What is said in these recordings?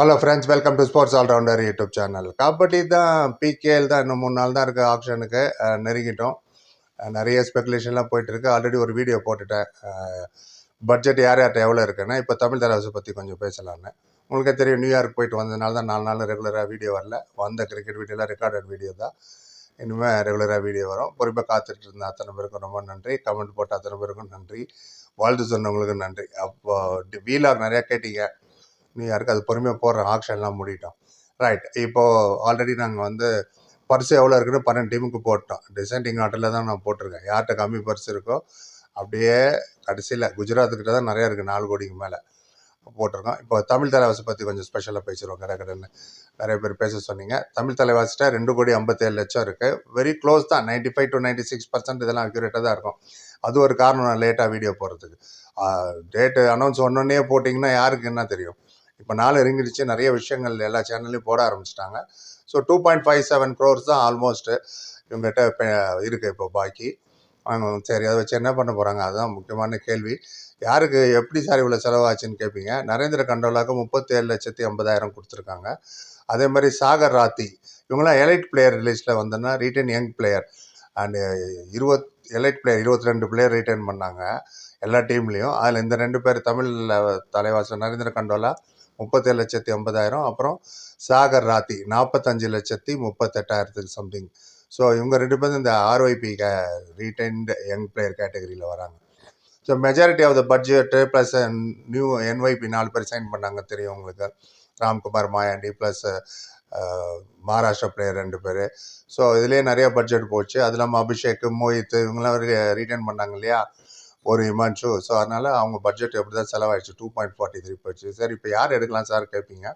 Hello friends welcome to sports allrounder YouTube channel kabaddi தான் PKL தான் இன்னும் மூணு நாள் தான் இருக்குது ஆப்ஷனுக்கு நெருங்கிட்டோம். நிறைய ஸ்பெகுலேஷன்லாம் போயிட்டுருக்கு ஆல்ரெடி ஒரு வீடியோ போட்டுட்டேன். பட்ஜெட் யார் யார்கிட்ட எவ்வளோ இருக்குன்னா. இப்போ தமிழ் தலைவாசை பற்றி கொஞ்சம் பேசலான்னு உங்களுக்கே தெரியும் நியூயார்க் போயிட்டு வந்ததுனால தான் நாலு நாள் ரெகுலராக வீடியோ வரல. வந்த கிரிக்கெட் வீடியோலாம் ரெக்கார்டட் வீடியோ தான். இனிமேல் ரெகுலராக வீடியோ வரும். பொறுப்பாக காத்துட்டு இருந்த அத்தனை பேருக்கும் ரொம்ப நன்றி. கமெண்ட் போட்ட அத்தனை பேருக்கும் நன்றி. வாழ்த்து சொன்னவங்களுக்கும் நன்றி. அப்போ வீலாக் நிறையா கேட்டீங்க. நியூயார்க் அது பொறுமையாக போடுற ஆக்ஷன்லாம் முடிட்டோம் ரைட் இப்போது ஆல்ரெடி நாங்கள் வந்து பர்ஸ் எவ்வளோ இருக்குன்னு பன்னெண்டு டீமுக்கு போட்டோம். டிசைண்டிங் ஆர்டரில் தான் நான் போட்டிருக்கேன். யார்கிட்ட கம்மி பர்ஸ் இருக்கோ அப்படியே கடைசியில் குஜராத்துக்கிட்ட தான் நிறையா இருக்குது நாலு கோடிக்கு மேலே போட்டிருக்கோம். இப்போ தமிழ் தலைவாசி பற்றி கொஞ்சம் ஸ்பெஷலாக பேசிடுவோம் கடை கடைன்னு நிறைய பேர் பேச சொன்னீங்க. தமிழ் தலைவாசிட்ட ரெண்டு கோடி ஐம்பத்தேழு லட்சம் இருக்குது வெரி க்ளோஸ் தான். Ninety five to ninety six percent இதெல்லாம் அக்யூரேட்டாக தான் இருக்கும். அது ஒரு காரணம் நான் லேட்டாக வீடியோ போடுறதுக்கு. டேட்டு அனௌன்ஸ் ஒன்னொன்னே போட்டிங்கன்னா யாருக்கு என்ன தெரியும்? இப்போ நாள் இறங்கிடுச்சு நிறைய விஷயங்கள் எல்லா சேனல்லையும் போட ஆரம்பிச்சிட்டாங்க. So two point five seven crores தான் ஆல்மோஸ்ட்டு இவங்ககிட்ட இப்போ இருக்குது இப்போ பாக்கி. அவங்க சரி அதை வச்சு என்ன பண்ண போகிறாங்க அதுதான் முக்கியமான கேள்வி. யாருக்கு எப்படி சார் இவ்வளோ செலவாச்சுன்னு கேட்பீங்க நரேந்திர கண்டோலாக்கு முப்பத்தேழு லட்சத்தி ஐம்பதாயிரம் கொடுத்துருக்காங்க. அதே மாதிரி சாகர் ராத்தி இவங்களாம் எலைட் பிளேயர் லிஸ்ட்டில் வந்தோன்னா ரீட்டன் யங் பிளேயர் அண்டு இருபத் எலைட் பிளேயர் இருபத்தி ரெண்டு பிளேயர் ரிட்டைன் பண்ணாங்க எல்லா டீம்லேயும் அதில் இந்த ரெண்டு பேர் தமிழில் தலைவாசல் நரேந்திர கண்டோலா முப்பத்தேழு லட்சத்தி ஐம்பதாயிரம். அப்புறம் சாகர் ராத்தி நாற்பத்தஞ்சு லட்சத்தி முப்பத்தெட்டாயிரத்துக்கு சம்திங் ஸோ இவங்க ரெண்டு பேரும் இந்த RYP K retained young player கேட்டகரியில் வராங்க. So majority of the budget plus new NYP நாலு பேர் சைன் பண்ணாங்க தெரியும் உங்களுக்கு. ராம்குமார் மாயாண்டி ப்ளஸ் மகாராஷ்டிரா பிளேயர் ரெண்டு பேர். ஸோ இதுலேயே நிறைய பட்ஜெட் போச்சு. அது இல்லாமல் அபிஷேக் மோஹித் இவங்கெல்லாம் ரீட்டைன் பண்ணாங்க இல்லையா? ஒரு இமான்ஷு ஸோ அதனால் அவங்க பட்ஜெட் எப்படி தான் செலவாயிடுச்சு? டூ பாயிண்ட் ஃபார்ட்டி த்ரீ போச்சு. சரி இப்போ யார் எடுக்கலாம் சார் கேட்பீங்க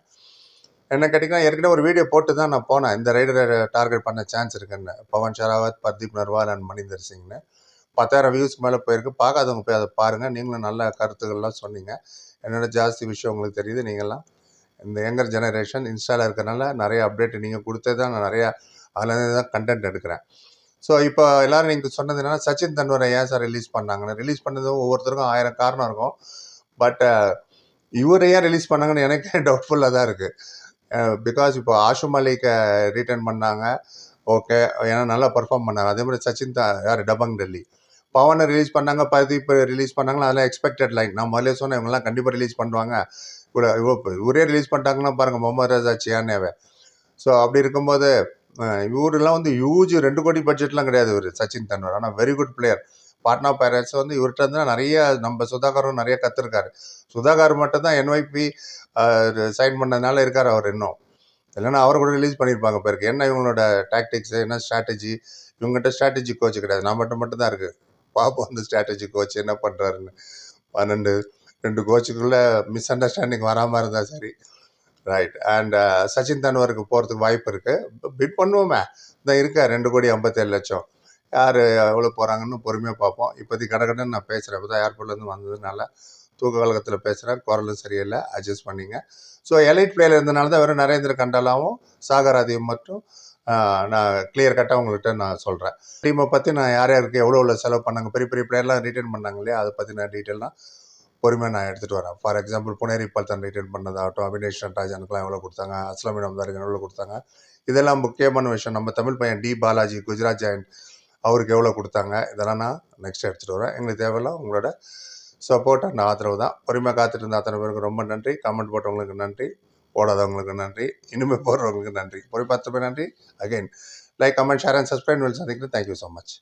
என்ன கேட்டிங்கன்னா ஏற்கனவே ஒரு வீடியோ போட்டு தான் நான் போனேன். இந்த ரைடரை டார்கெட் பண்ண சான்ஸ் இருக்குன்னு. பவன் ஷராவத் பர்தீப் நர்வால் அண்ட் மணிந்தர் சிங்னு. பத்தாயிரம் வியூஸ் மேலே போயிருக்கு. பார்க்காதவங்க போய் அதை பாருங்கள் நீங்களும் நல்ல கருத்துக்கள்லாம் சொன்னீங்க. என்னோட ஜாஸ்தி விஷயம் உங்களுக்கு தெரியுது. நீங்கள்லாம் இந்த யங்கர் ஜெனரேஷன் இன்ஸ்டாவில் இருக்கிறனால நிறைய அப்டேட் நீங்கள் கொடுத்தே தான் நான் நிறையா அதுலேருந்து தான் கண்டென்ட் எடுக்கிறேன். ஸோ இப்போ எல்லோரும் நீங்கள் சொன்னது என்னென்னா சச்சின் தன்வரை ஏன் சார் ரிலீஸ் பண்ணாங்கன்னு? ரிலீஸ் பண்ணதும் ஒவ்வொருத்தருக்கும் ஆயிரம் காரணம் இருக்கும். பட் இவரை ஏன் ரிலீஸ் பண்ணாங்கன்னு எனக்கே டவுட்ஃபுல்லாக தான் இருக்குது பிகாஸ் இப்போ ஆஷு மலிக்கை ரிட்டர்ன் பண்ணாங்க. ஓகே ஏன்னா நல்லா பர்ஃபார்ம் பண்ணாங்க. அதே மாதிரி சச்சின் தான் யார்? டபங் டெல்லி. பவனை ரிலீஸ் பண்ணாங்க பிரதீப் ரிலீஸ் பண்ணாங்களா அதெல்லாம் எக்ஸ்பெக்டட் லைன் நான் முதல்ல சொன்னேன் இவங்கெல்லாம் கண்டிப்பாக ரிலீஸ் பண்ணுவாங்க. இவ்வளோ இவ்வளோ இவரே ரிலீஸ் பண்ணிட்டாங்கன்னா பாருங்கள் முகமது ராஜா சியானேவை ஸோ அப்படி இருக்கும்போது இவரெல்லாம் வந்து யூஜ் ரெண்டு கோடி பட்ஜெட்லாம் கிடையாது இவர் சச்சின் தன்வர். ஆனால் very good player Patna pirates வந்து இவர்கிட்ட இருந்தால் நிறைய நம்ம சுதாகரும் நிறைய கற்றுருக்காரு சுதாகர் மட்டும் தான் என்ஒய்பி சைன் பண்ணதுனால இருக்கார் அவர் இன்னும். இல்லைன்னா அவர் கூட ரிலீஸ் பண்ணியிருப்பாங்க பேருக்கு என்ன இவங்களோட டாக்டிக்ஸ் என்ன ஸ்ட்ராட்டஜி இவங்ககிட்ட ஸ்ட்ராட்டஜி கோச் கிடையாது. நான் மட்டும் மட்டும் தான் இருக்குது பார்ப்போம் அந்த ஸ்ட்ராட்டஜி கோச் என்ன பண்ணுறாருன்னு பன்னெண்டு ரெண்டு கோச்சுக்குள்ளே மிஸ் அண்டர்ஸ்டாண்டிங் வராமல் இருந்தால் சரி ரைட் அண்ட் சச்சின் தன்வருக்கு போகிறதுக்கு வாய்ப்பு இருக்குது பிட் பண்ணுவோமே. தான் இருக்கா. ரெண்டு கோடி ஐம்பத்தேழு லட்சம். யார் எவ்வளோ போகிறாங்கன்னு பொறுமையாக பார்ப்போம் இப்போதைக்கு கடகடன்னு நான் பேசுகிறேன் இப்போ தான் ஏர்போர்ட்லேருந்து வந்ததுனால தூக்க கழகத்தில் பேசுகிறேன் குரலும் சரியில்லை. அட்ஜஸ்ட் பண்ணிங்க. ஸோ எலைட் பிளேயர் இருந்தனால தான் வெறும் நரேந்திர கண்டாலாவும் சாகராதியும் மட்டும் நான் கிளியர் கட்டாக உங்கள்கிட்ட நான் சொல்கிறேன் டீமை பற்றி நான் யார் யாருக்கு எவ்வளோ எவ்வளோ செலவு பண்ணாங்க பெரிய பெரிய பிளேயர்லாம் ரிட்டர்ன் பண்ணாங்க இல்லையா? அதை பற்றி நான் டீட்டெயிலாக பொறுமையாக நான் எடுத்துகிட்டு வரேன். For example Puneri Paltan return பண்ணதாகட்டும் Abinesh நட்ராஜனுக்குலாம் எவ்வளோ கொடுத்தாங்க அஸ்லாமின் அம்தாருக்கு எவ்வளோ கொடுத்தாங்க இதெல்லாம் முக்கியமான விஷயம். நம்ம தமிழ் பையன் டி பாலாஜி குஜராத் ஜாயின் அவருக்கு எவ்வளோ கொடுத்தாங்க இதெல்லாம் நான் நெக்ஸ்ட் எடுத்துகிட்டு வரேன். எங்களுக்கு தேவையில்லாம் உங்களோட சப்போர்ட் அண்ட் ஆதரவு தான். பொறுமையாக காத்துட்டு இருந்த அத்தனை பேருக்கு ரொம்ப நன்றி. கமெண்ட் போட்டவங்களுக்கு நன்றி. போடாதவங்களுக்கு நன்றி. இனிமேல் போடுறவங்களுக்கு நன்றி. போய் பத்து நன்றி. Again like comment share and subscribe will சந்திக்கிறேன். Thank you so much